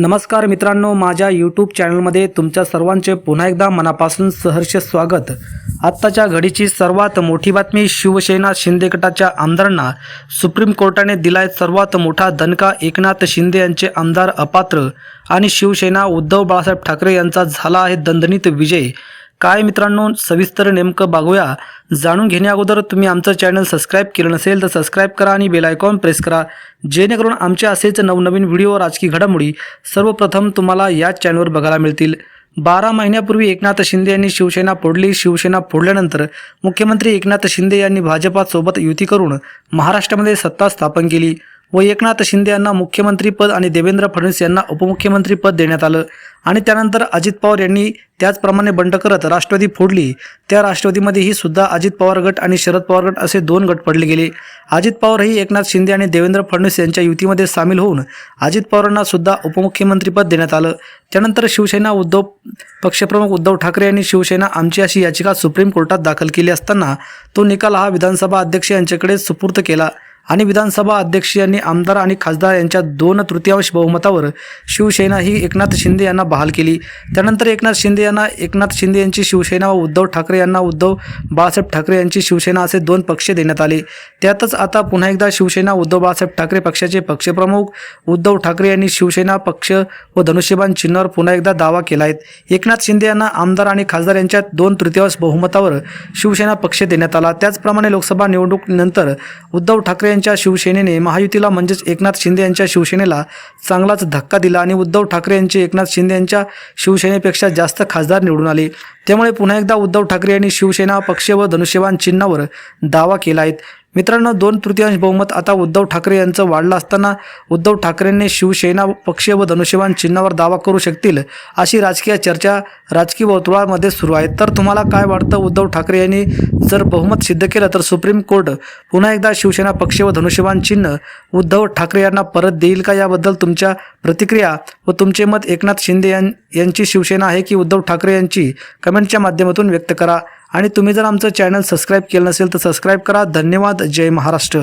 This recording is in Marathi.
नमस्कार मित्रांनो माझ्या यूट्यूब चॅनलमध्ये तुमच्या सर्वांचे पुन्हा एकदा मनापासून सहर्ष स्वागत. आत्ताच्या घडीची सर्वात मोठी बातमी शिवसेना शिंदे गटाच्या आमदारांना सुप्रीम कोर्टाने दिलाय सर्वात मोठा दणका एकनाथ शिंदे यांचे आमदार अपात्र आणि शिवसेना उद्धव बाळासाहेब ठाकरे यांचा झाला आहे दणदणीत विजय. काय मित्रांनो सविस्तर नेमकं बघूया. जाणून घेण्याअगोदर तुम्ही आमचं चॅनल सबस्क्राईब केलं नसेल तर सबस्क्राईब करा आणि बेल आयकॉन प्रेस करा. जेणेकरून आमचे असेच नवनवीन व्हिडिओ राजकीय घडामोडी सर्वप्रथम तुम्हाला याच चॅनलवर बघायला मिळतील. बारा महिन्यापूर्वी एकनाथ शिंदे यांनी शिवसेना फोडली. शिवसेना फोडल्यानंतर मुख्यमंत्री एकनाथ शिंदे यांनी भाजपासोबत युती करून महाराष्ट्रामध्ये सत्ता स्थापन केली. व एकनाथ शिंदे यांना मुख्यमंत्रीपद आणि देवेंद्र फडणवीस यांना उपमुख्यमंत्रीपद देण्यात आलं. आणि त्यानंतर अजित पवार यांनी त्याचप्रमाणे बंड करत राष्ट्रवादी फोडली. त्या राष्ट्रवादीमध्येही सुद्धा अजित पवार गट आणि शरद पवार गट असे दोन गट पडले गेले. अजित पवारही एकनाथ शिंदे आणि देवेंद्र फडणवीस यांच्या युतीमध्ये सामील होऊन अजित पवारांना सुद्धा उपमुख्यमंत्रीपद देण्यात आलं. त्यानंतर शिवसेना उद्धव पक्षप्रमुख उद्धव ठाकरे यांनी शिवसेना आमची अशी याचिका सुप्रीम कोर्टात दाखल केली असताना तो निकाल हा विधानसभा अध्यक्ष यांच्याकडे सुपूर्द केला. आणि विधानसभा अध्यक्ष यांनी आमदार आणि खासदार यांच्या दोन तृतीयांश बहुमतावर शिवसेना ही एकनाथ शिंदे यांना बहाल केली. त्यानंतर एकनाथ शिंदे यांना एकनाथ शिंदे यांची शिवसेना व उद्धव ठाकरे यांना उद्धव बाळासाहेब ठाकरे यांची शिवसेना असे दोन पक्ष देण्यात आले. त्यातच आता पुन्हा एकदा शिवसेना उद्धव बाळासाहेब ठाकरे पक्षाचे पक्षप्रमुख उद्धव ठाकरे यांनी शिवसेना पक्ष व धनुष्यबाण चिन्हावर पुन्हा एकदा दावा केला आहे. एकनाथ शिंदे यांना आमदार आणि खासदार यांच्या दोन तृतीयांश बहुमतावर शिवसेना पक्ष देण्यात आला. त्याचप्रमाणे लोकसभा निवडणुकीनंतर उद्धव ठाकरे यांच्या शिवसेनेने महायुतीला म्हणजेच एकनाथ शिंदे यांच्या शिवसेनेला चांगलाच धक्का दिला आणि उद्धव ठाकरे यांचे एकनाथ शिंदे यांच्या शिवसेनेपेक्षा जास्त खासदार निवडून आले. त्यामुळे पुन्हा एकदा उद्धव ठाकरे यांनी शिवसेना पक्ष व धनुष्यबाण चिन्हावर दावा केला आहे मित्रांनो दोन तृतीयांश बहुमत आता उद्धव ठाकरे यांचं वाढलं असताना उद्धव ठाकरेंनी शिवसेना पक्ष व धनुष्यबाण चिन्हावर दावा करू शकतील अशी राजकीय चर्चा राजकीय वर्तुळामध्ये सुरू आहे. तर तुम्हाला काय वाटतं? उद्धव ठाकरे यांनी जर बहुमत सिद्ध केलं तर सुप्रीम कोर्ट पुन्हा एकदा शिवसेना पक्ष व धनुष्यबाण चिन्ह उद्धव ठाकरे यांना परत देईल का? याबद्दल तुमच्या प्रतिक्रिया व तुमचे मत एकनाथ शिंदे यां यांची शिवसेना आहे की उद्धव ठाकरे यांची? कमेंटच्या माध्यमातून व्यक्त करा. आणि तुम्ही जर आमचं चॅनल सबस्क्राईब केलं नसेल तर सबस्क्राईब करा. धन्यवाद. जय महाराष्ट्र.